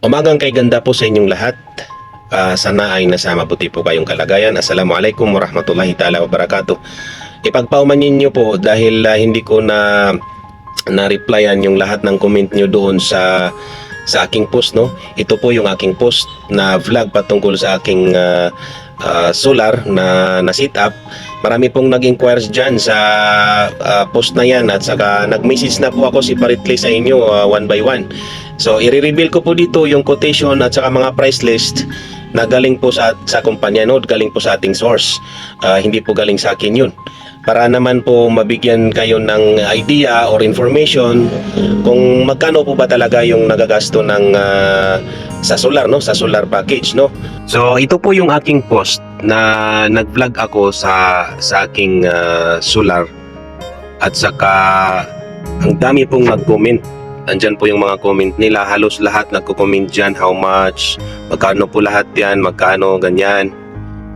Umagang kay ganda po sa inyong lahat. Ah, sana ay nasa mabuti po kayong kalagayan. Assalamualaikum warahmatullahi taala wabarakatuh. Ipagpauman ninyo po dahil ah, hindi ko na na-replyan yung lahat ng comment nyo doon sa sa aking post no. Ito po yung aking post na vlog patungkol sa aking ah, ah, solar na na sit up. Marami pong nag-inquires dyan sa ah, post na yan at saka nag-message na po ako si Paritli sa inyo ah, one by one. So, i-reveal ko po dito yung quotation at saka mga price list na galing po sa sa kumpanya no, galing po sa ating source. Ah, hindi po galing sa akin 'yun. Para naman po mabigyan kayo ng idea or information kung magkano po ba talaga yung nagagasto ng ah, sa solar no, sa solar package no. So, ito po yung aking post na nag-vlog ako sa sa aking ah, solar at saka ang dami pong nag-comment Andyan po yung mga comment nila. Halos lahat nagko-comment dyan. How much? Magkano po lahat yan? Magkano? Ganyan.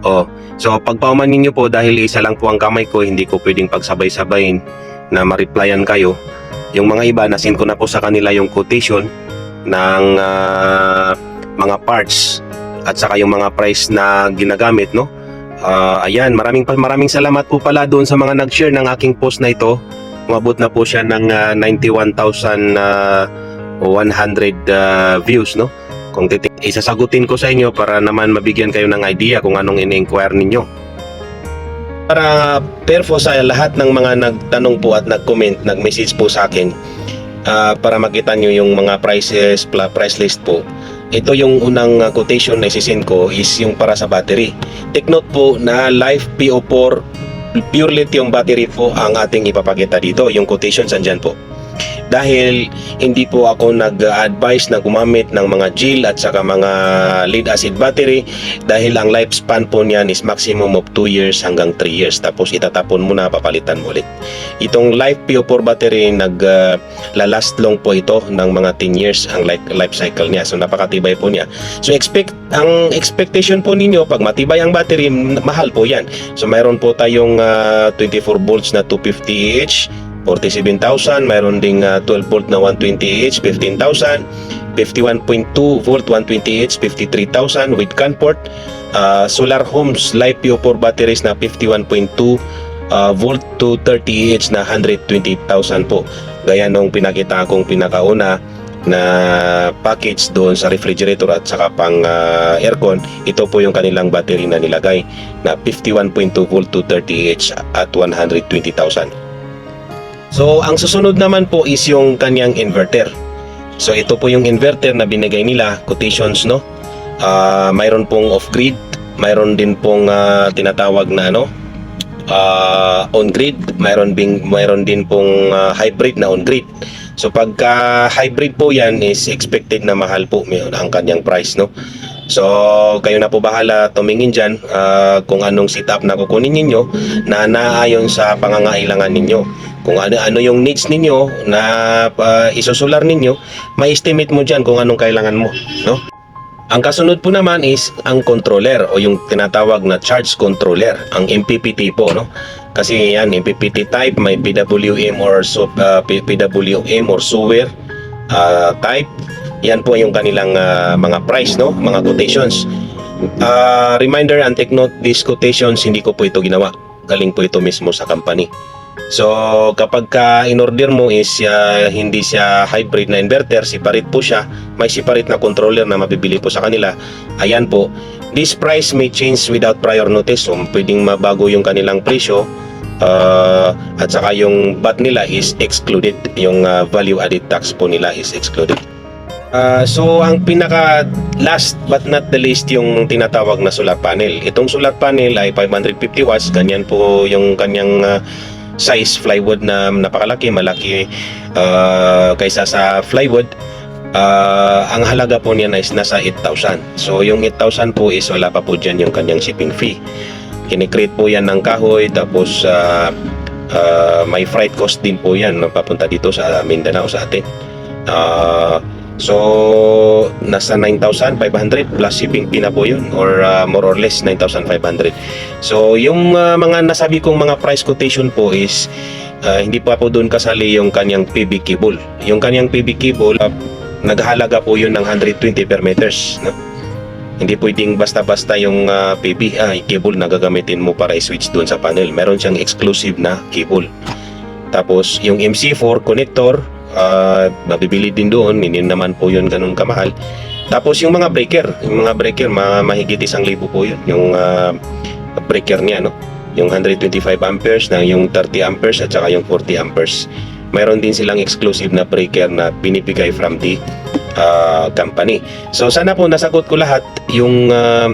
Oh. So, pagpauman ninyo po dahil isa lang po ang kamay ko, hindi ko pwedeng pagsabay-sabayin na ma-replyan kayo. Yung mga iba, nasin ko na po sa kanila yung quotation ng ah, mga parts at saka yung mga price na ginagamit, no? Ah, ayan, maraming maraming salamat po pala doon sa mga nag-share ng aking post na ito umabot na po siya ng ah, 91,100 ah, views no kung titik isasagutin ko sa inyo para naman mabigyan kayo ng idea kung anong ini-inquire ninyo para perfo sa lahat ng mga nagtanong po at nag-comment nag-message po sa akin ah, para makita nyo yung mga prices price list po ito yung unang quotation na isisend ko is yung para sa battery take note po na Life PO4 pure lithium battery po ang ating ipapakita dito. Yung quotations andyan po. Dahil hindi po ako nag-advise na gumamit ng mga gel at saka mga lead acid battery dahil ang lifespan po niyan is maximum of 2 years hanggang 3 years tapos itatapon mo na papalitan ulit. Itong Life PO4 battery nag uh, lalast long po ito ng mga 10 years ang life, life cycle niya. So napakatibay po niya. So expect ang expectation po ninyo pag matibay ang battery mahal po yan. So mayroon po tayong uh, 24 volts na 250 Ah 47,000, mayroon ding uh, 12 volt na 120H, 15,000, 51.2 volt 120H, 53,000 with CAN-port, uh, Solar Homes Live PO4 batteries na 51.2 uh, volt to 30H na 120,000 po. Gaya nung pinakita kong pinakauna na package doon sa refrigerator at saka pang uh, aircon, ito po yung kanilang battery na nilagay na 51.2 volt to 30H at 120,000. So, ang susunod naman po is yung kanyang inverter. So, ito po yung inverter na binigay nila, quotations, no? Ah, mayroon pong off-grid, mayroon din pong ah, tinatawag na ano, ah, on-grid, mayroon ding mayroon din pong ah, hybrid na on-grid. So, pagka hybrid po yan is expected na mahal po yun ang kanyang price, no? So, kayo na po bahala tumingin dyan ah, kung anong setup na kukunin ninyo na naayon sa pangangailangan ninyo kung ano ano yung needs ninyo na uh, isusular ninyo, may estimate mo diyan kung anong kailangan mo, no? Ang kasunod po naman is ang controller o yung tinatawag na charge controller, ang MPPT po, no? Kasi yan, MPPT type, may PWM or uh, P- PWM or sewer uh, type. Yan po yung kanilang uh, mga price, no? Mga quotations. Uh, reminder and take note, these quotations, hindi ko po ito ginawa. Galing po ito mismo sa company. So kapag ka in-order mo is uh, hindi siya hybrid na inverter, separate po siya, may separate na controller na mabibili po sa kanila. Ayan po. This price may change without prior notice. So pwedeng mabago yung kanilang presyo. Uh, at saka yung VAT nila is excluded. Yung uh, value added tax po nila is excluded. Uh, so ang pinaka last but not the least yung tinatawag na solar panel. Itong solar panel ay 550 watts, ganyan po yung kanyang uh, size plywood na napakalaki, malaki uh, kaysa sa plywood. Uh, ang halaga po niya is nasa 8,000. So yung 8,000 po is wala pa po dyan yung kanyang shipping fee. Kinikreate po yan ng kahoy tapos uh, uh, may freight cost din po yan papunta dito sa Mindanao sa atin. Uh, So, nasa 9,500 plus shipping fee po yun or uh, more or less 9,500. So, yung uh, mga nasabi kong mga price quotation po is uh, hindi pa po doon kasali yung kanyang PB cable. Yung kanyang PB cable, uh, naghahalaga po yun ng 120 per meters. No? Hindi pwedeng basta-basta yung ah, PB, ah, cable na gagamitin mo para i-switch doon sa panel. Meron siyang exclusive na cable. Tapos yung MC4 connector, ah, mabibili din doon, hindi naman po yun ganun kamahal. Tapos yung mga breaker, yung mga breaker, ma mahigit isang libo po yun. Yung ah, breaker niya, no? Yung 125 amperes na yung 30 amperes at saka yung 40 amperes. Mayroon din silang exclusive na breaker na binibigay from the ah, company. So sana po nasagot ko lahat yung ah,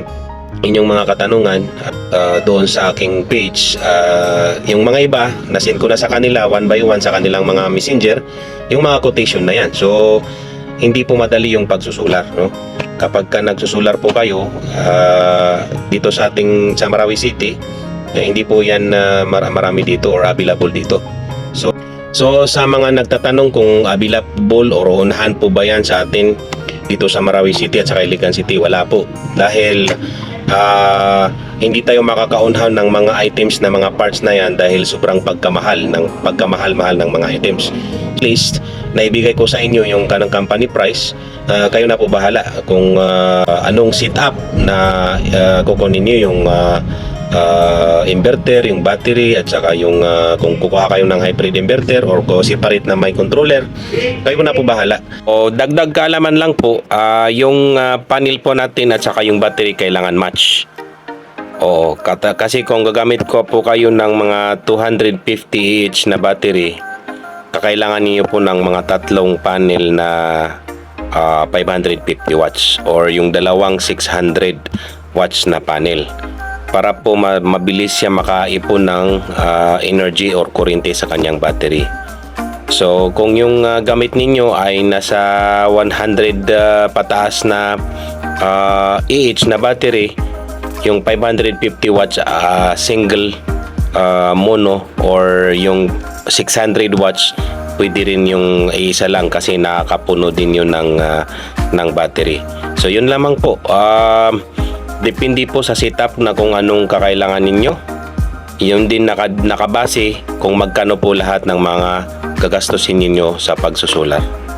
inyong mga katanungan at ah, doon sa aking page. Ah, yung mga iba, nasend ko na sa kanila one by one sa kanilang mga messenger, yung mga quotation na yan. So, hindi po madali yung pagsusular. No? Kapag ka nagsusular po kayo ah, dito sa ating sa Marawi City, eh, hindi po yan na marami dito or available dito. So, so sa mga nagtatanong kung available or unahan po ba yan sa atin dito sa Marawi City at sa Iligan City, wala po. Dahil ah, hindi tayo makakaunhan ng mga items na mga parts na yan dahil sobrang pagkamahal ng pagkamahal-mahal ng mga items. At least, naibigay ko sa inyo yung kanang company price. Ah, kayo na po bahala kung ah, anong setup na ah, kukunin niyo yung ah, ah, inverter, yung battery at saka yung ah, kung kukuha kayo ng hybrid inverter or ko separate na may controller, kayo na po bahala. O dagdag kaalaman lang po, ah, yung ah, panel po natin at saka yung battery kailangan match. Oo, kasi kung gagamit ko po kayo ng mga 250 each na battery, kakailangan niyo po ng mga tatlong panel na ah, 550 watts or yung dalawang 600 watts na panel para po ma- mabilis siya makaipon ng ah, energy or kuryente sa kanyang battery. So kung yung ah, gamit ninyo ay nasa 100 ah, pataas na ah, EH na battery, yung 550 watts ah, single ah, mono or yung 600 watts pwede rin yung isa lang kasi nakakapuno din yun ng ah, ng battery. So yun lamang po. Um, depende po sa setup na kung anong kakailangan ninyo. Yun din naka, nakabase kung magkano po lahat ng mga gagastusin ninyo sa pagsusulat.